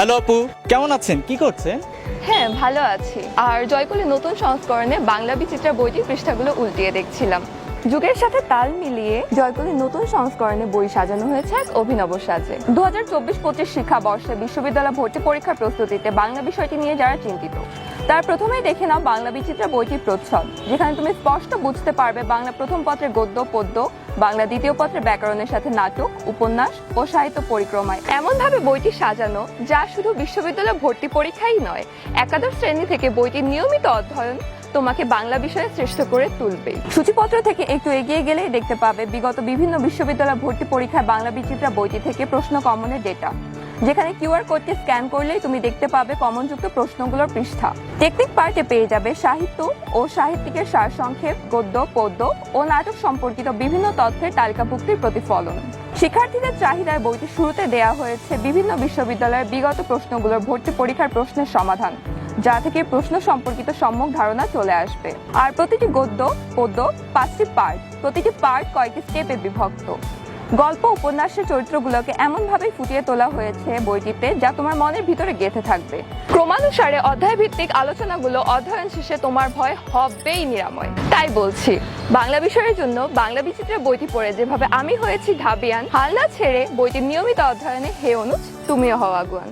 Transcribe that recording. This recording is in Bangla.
হ্যালো আপু, কেমন আছেন? কি করছেন? হ্যাঁ ভালো আছি। আর জয়কুলের নতুন সংস্করণে বাংলা বিচিত্রা বইটির পৃষ্ঠাগুলো উল্টিয়ে দেখছিলাম। যুগের সাথে তাল মিলিয়ে জয়কলির নতুন সংস্করণে বই সাজানো হয়েছে এক অভিনব সাজে। দু হাজার চব্বিশ পঁচিশ শিক্ষাবর্ষে বিশ্ববিদ্যালয় ভর্তি পরীক্ষার প্রস্তুতিতে বাংলা বিষয়টি নিয়ে যারা চিন্তিত, তার প্রথমেই দেখে নাও বাংলা বিচিত্রা বইটির প্রচ্ছদ, যেখানে তুমি স্পষ্ট বুঝতে পারবে বাংলা প্রথম পত্রের গদ্য, পদ্য, বাংলা দ্বিতীয় পত্রের ব্যাকরণের সাথে নাটক, উপন্যাস ও সাহিত্য পরিক্রমায়। এমনভাবে বইটি সাজানো যা শুধু বিশ্ববিদ্যালয় ভর্তি পরীক্ষাই নয়, একাদশ শ্রেণি থেকে বইটির নিয়মিত অধ্যয়ন তোমাকে বাংলা বিষয়ে শ্রেষ্ঠ করে তুলবে। সূচিপত্র থেকে একটু এগিয়ে গেলেই দেখতে পাবে বিগত বিভিন্ন বিশ্ববিদ্যালয় ভর্তি পরীক্ষায় বাংলা বিচিত্রা বইটি থেকে প্রশ্ন কমনের ডেটা যেখানে কিউআর কোডটি স্ক্যান করলেই তুমি দেখতে পাবে কমনযুক্ত প্রশ্নগুলোর পৃষ্ঠা। টেকনিক পার্টে পেয়ে যাবে সাহিত্য ও সাহিত্যিকের সারসংক্ষেপ, গদ্য, পদ্য ও নাটক সম্পর্কিত বিভিন্ন তথ্যের তালিকাভুক্তির প্রতিফলন। শিক্ষার্থীদের চাহিদায় বইটি শুরুতে দেয়া হয়েছে বিভিন্ন বিশ্ববিদ্যালয়ের বিগত প্রশ্নগুলোর ভর্তি পরীক্ষার প্রশ্নের সমাধান। যা থেকে প্রশ্ন সম্পর্কিত সম্যক ধারণা চলে আসবে। আর প্রতিটি গদ্য, পদ্য, পাঁচটি পার্ট প্রতিটি পার্ট কয়েকটি স্টেপে বিভক্ত। গল্প উপন্যাসের চরিত্রগুলোকে এমনভাবে ফুটিয়ে তোলা হয়েছে বইটিতে যা তোমার মনের ভিতরে গেঁথে থাকবে। ক্রমানুসারে অধ্যায় ভিত্তিক আলোচনাগুলো অধ্যয়ন শেষে তোমার ভয় হবেই নিরাময়। তাই বলছি, বাংলা বিষয়ের জন্য বাংলা বিচিত্রের বইটি পড়ে যেভাবে আমি হয়েছি ঢাবিয়ান হালনা ছেড়ে বইটির নিয়মিত অধ্যয়নে হে অনুজ, তুমিও হও আগুয়ান।